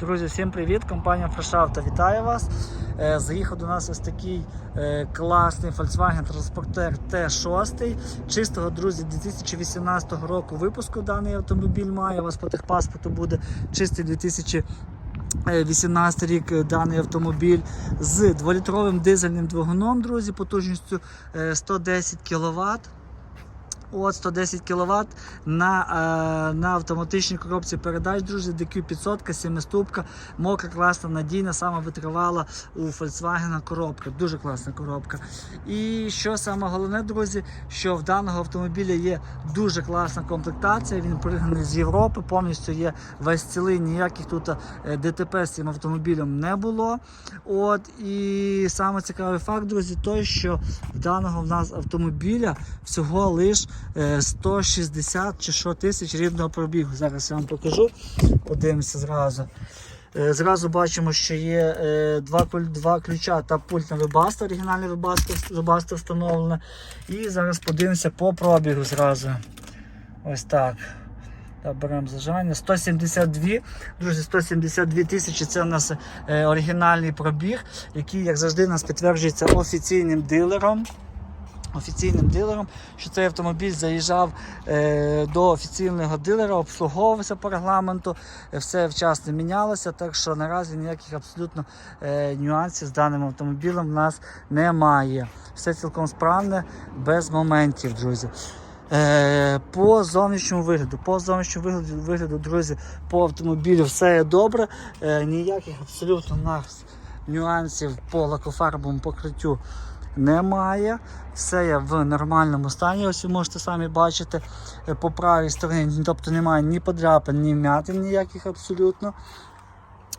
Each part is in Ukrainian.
Друзі, всім привіт! Компанія Фрешавто вітає вас. Е, Заїхав до нас ось такий е, класний Volkswagen Transporter T6. Чистого, друзі, 2018 року випуску даний автомобіль має. У вас по техпаспорту буде чистий 2018 рік е, даний автомобіль з 2-літровим дизельним двигуном, друзі, потужністю е, 110 кВт. От 110 кВт на, е, на автоматичній коробці передач, друзі, DQ 500, 7 ступка, мокра, класна, надійна, сама витривала у Volkswagen коробка. Дуже класна коробка. І що саме головне, друзі, що в даного автомобіля є дуже класна комплектація. Він пригнаний з Європи, повністю є весь цілий, ніяких тут е, ДТП з цим автомобілем не було. От і саме цікавий факт, друзі, той, що в даного в нас автомобіля всього лиш 160 чи що тисяч рідного пробігу. Зараз я вам покажу. Подивимося зразу. Е, Зразу бачимо, що є е, два, два ключа та пульт на вебасто, оригінальний вебасто встановлене. І зараз подивимося по пробігу зразу. Ось так. Беремо зажання. 172, друзі, 172 тисячі це у нас е, оригінальний пробіг, який, як завжди, у нас підтверджується офіційним дилером. Офіційним дилером, що цей автомобіль заїжджав е, до офіційного дилера, обслуговувався по регламенту, е, все вчасно мінялося, так що наразі ніяких абсолютно е, нюансів з даним автомобілем в нас немає. Все цілком справне, без моментів, друзі. Е, по зовнішньому вигляду, по зовнішньому вигляду, вигляду, друзі, по автомобілю все є добре. Е, ніяких абсолютно нас нюансів по лакофарбовому покриттю немає. Все є в нормальному стані. Ось ви можете самі бачити е, по правій стороні, тобто немає ні подряпин, ні вмятин ніяких абсолютно.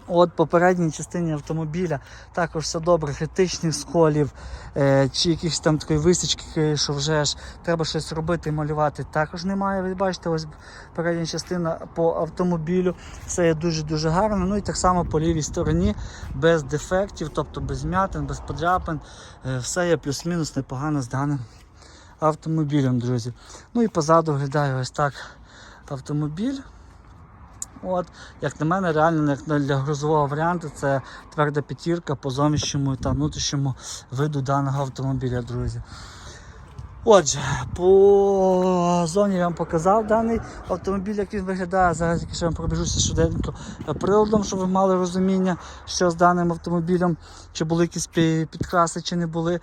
От по передній частині автомобіля також все добре, критичних сколів е, чи якихось там такої висічки, що вже ж треба щось робити і малювати, також немає. Ви бачите, ось передня частина по автомобілю. Все є дуже-дуже гарно. Ну і так само по лівій стороні, без дефектів, тобто без м'ятин, без подряпин. Е, все є плюс-мінус непогано з даним автомобілем, друзі. Ну і позаду виглядає ось так автомобіль. От, як на мене, реально як для грузового варіанту це тверда п'ятірка по зовнішньому та внутрішньому виду даного автомобіля, друзі. Отже, по зоні я вам показав даний автомобіль, як він виглядає. Зараз я вам пробіжуся швиденько приладом, щоб ви мали розуміння, що з даним автомобілем, чи були якісь підкраси, чи не були.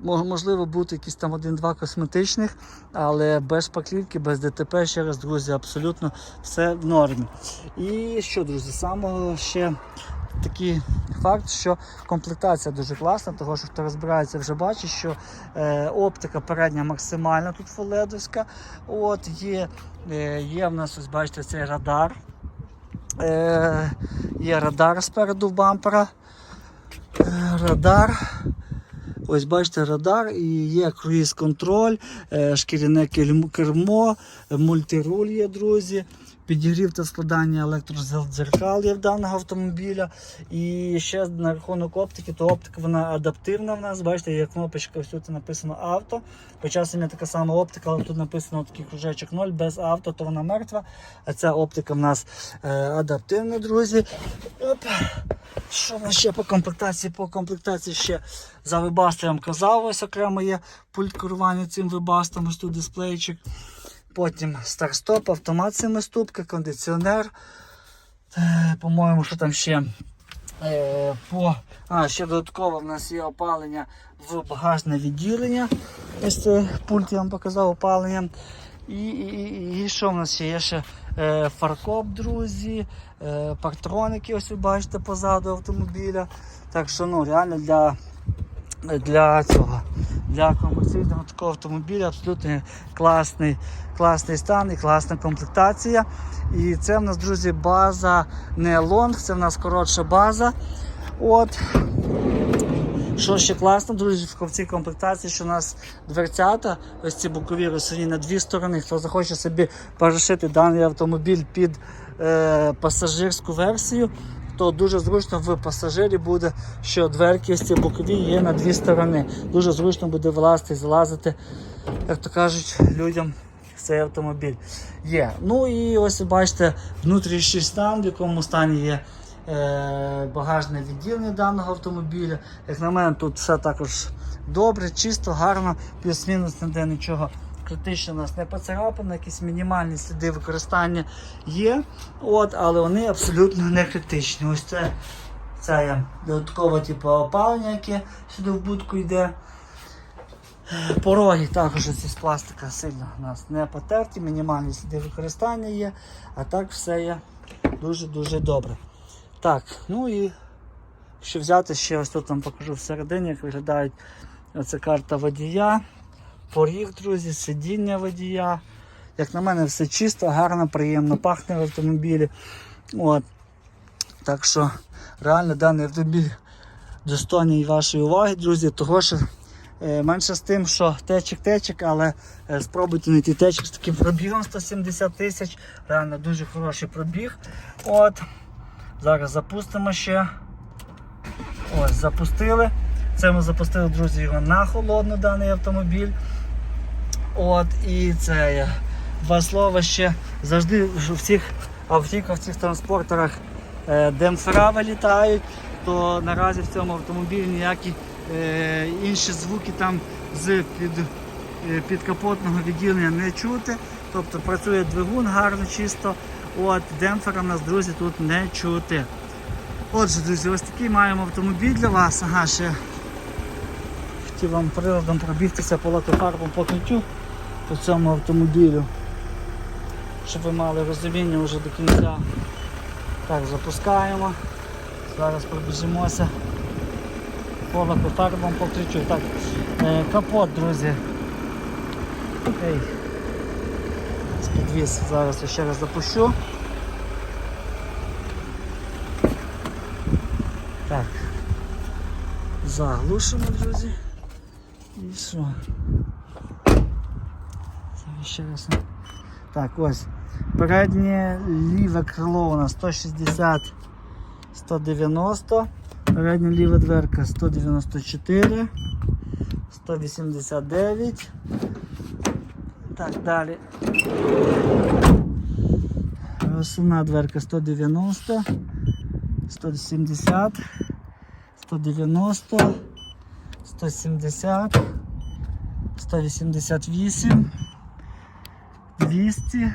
Мо- Можливо, бути якісь там один-два косметичних, але без шпаклівки, без ДТП, ще раз, друзі, абсолютно все в нормі. І що, друзі, самого ще такий факт, що комплектація дуже класна, того що хто розбирається, вже бачить, що е, оптика передня максимальна тут фоледовська. От є, е, є в нас, ось бачите, цей радар. Е, є радар спереду бампера. Е, радар. Ось бачите радар і є круїз-контроль, е, шкіряне кермо, е, мультируль є, друзі. Підігрів та складання електродзеркал є в даного автомобіля. І ще на рахунок оптики, то оптика вона адаптивна в нас. Бачите, є кнопочка, ось тут написано авто. По часу є така сама оптика, але тут написано такий кружечок 0 без авто, то вона мертва. А ця оптика в нас е, адаптивна, друзі. Оп. Що в нас ще по комплектації? По комплектації ще за вебаст я казав, ось окремо є пульт керування цим вебастом, ось тут дисплейчик. Потім старт-стоп, автомат семиступка, кондиціонер. Е, По-моєму, що там ще. Е, по... А, ще додатково в нас є опалення в багажне відділення. Ось це пульт я вам показав опалення. І, і, і, і що в нас ще є ще е, фаркоп, друзі, е, партроники, ось ви бачите позаду автомобіля. Так що ну, реально для, для цього. Для комерційного такого автомобіля абсолютно класний, класний стан і класна комплектація. І це в нас, друзі, база не лонг, це в нас коротша база. От. Що ще класно, друзі, в цій комплектації, що у нас дверцята, ось ці бокові розсуні на дві сторони. Хто захоче собі перешити даний автомобіль під е, пасажирську версію, то дуже зручно в пасажирі буде, що дверки ці бокові є на дві сторони. Дуже зручно буде вилазити і залазити, як то кажуть, людям цей автомобіль. Є. Ну і ось бачите внутрішній стан, в якому стані є е, багажне відділення даного автомобіля. Як на мене, тут все також добре, чисто, гарно, плюс-мінус ніде нічого критично нас не поцарапано, якісь мінімальні сліди використання є, от, але вони абсолютно не критичні. Ось це, це додаткове типу, опалення, яке сюди в будку йде. Пороги також ці з пластика сильно у нас не потерті, мінімальні сліди використання є, а так все є дуже-дуже добре. Так, ну і якщо взяти ще ось тут вам покажу всередині, як виглядають оця карта водія, поріг, друзі, сидіння водія. Як на мене, все чисто, гарно, приємно пахне в автомобілі. От. Так що реально даний автомобіль достойний вашої уваги, друзі, того що Е, Менше з тим, що течик-течик, але е, спробуйте знайти течик з таким пробігом 170 тисяч. Реально дуже хороший пробіг. От. Зараз запустимо ще. Ось, запустили. Це ми запустили, друзі, його на холодно, даний автомобіль. От, і це два слова ще. Завжди в всіх автівках, в цих транспортерах е, демпфера вилітають, то наразі в цьому автомобілі ніякі е, інші звуки там з під, е, підкапотного відділення не чути. Тобто працює двигун гарно, чисто. От, демпфера у нас, друзі, тут не чути. Отже, друзі, ось такий маємо автомобіль для вас. Ага, ще хотів вам приладом пробігтися по лакофарбам покриттю по цьому автомобілю. Щоб ви мали розуміння вже до кінця. Так, запускаємо. Зараз пробіжимося по лакофарбам покриттю. Так, е, капот, друзі. Ей. Підвіз. Зараз я ще раз запущу. Так. Заглушимо, друзі. І що? Зараз ще раз. Так, ось. Переднє ліве крило у нас 160 190. Передня ліва дверка 194, 189. Так, далі. Основна дверка 190, 170, 190, 170, 188, 200,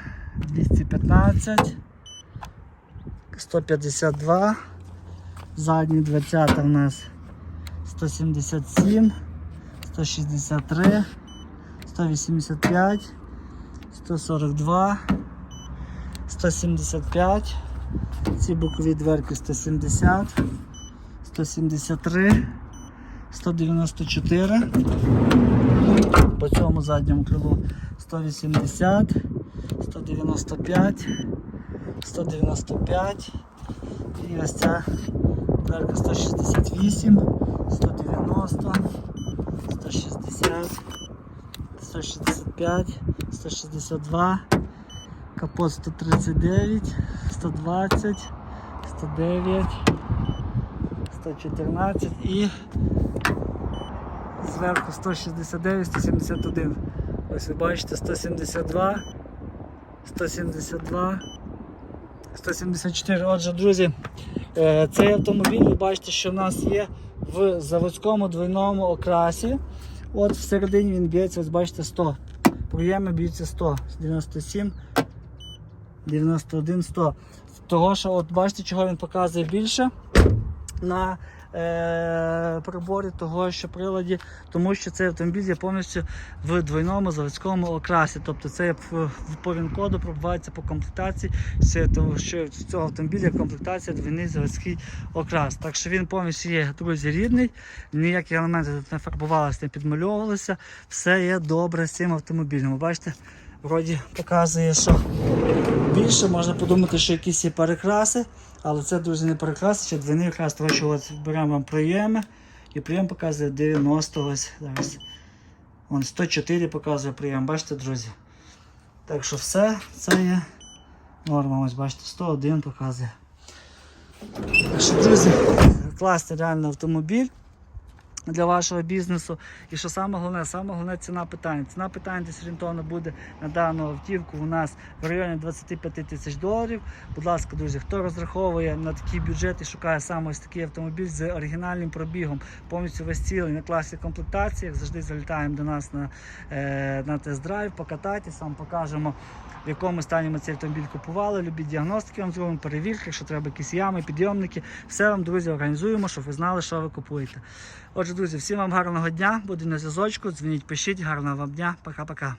215, 152. Задні дверцята в нас 177, 163, 185, 142, 175, ці бокові дверки 170, 173, 194, по цьому задньому крилу 180, 195, 195 і ось ця дверка 168, 190, 160, 165, 162, капот 139, 120, 109, 114 і зверху 169, 171. Ось ви бачите 172, 172. 174. Отже, друзі, е, цей автомобіль, ви бачите, що в нас є в заводському двойному окрасі. От всередині він б'ється, ось бачите, 100. Проєми б'ються 100, 97, 91, 100. Того, що от бачите, чого він показує більше на е, приборі того, що приладі, тому що цей автомобіль є повністю в двойному заводському окрасі. Тобто це є по він-коду пробувається по комплектації, тому що в цього автомобіля комплектація двійний заводський окрас. Так що він повністю є, друзі, рідний, ніякі елементи тут не фарбувалися, не підмальовувалися. Все є добре з цим автомобілем. Бачите, вроді показує, що більше можна подумати, що якісь є перекраси, але це, друзі, не перекраси, ще двійний окрас, тому що от беремо вам прийоми, і прийом показує 90 ось зараз. Вон 104 показує прийом, бачите, друзі. Так що все це є норма, ось бачите, 101 показує. Так що, друзі, класний реально автомобіль. Для вашого бізнесу. І що саме головне, саме головне ціна питання. Ціна питання десь орієнтовно буде на дану автівку у нас в районі 25 тисяч доларів. Будь ласка, друзі, хто розраховує на такий бюджет і шукає саме ось такий автомобіль з оригінальним пробігом, повністю весь цілий на класі комплектаціях, завжди залітаємо до нас на, е, на тест-драйв, покатайтесь, вам покажемо. В якому стані ми цей автомобіль купували, любі діагностики вам зробимо, перевірки, якщо треба якісь ями, підйомники. Все вам, друзі, організуємо, щоб ви знали, що ви купуєте. Отже, друзі, всім вам гарного дня, будемо на зв'язочку. Дзвоніть, пишіть, гарного вам дня. Пока-пока.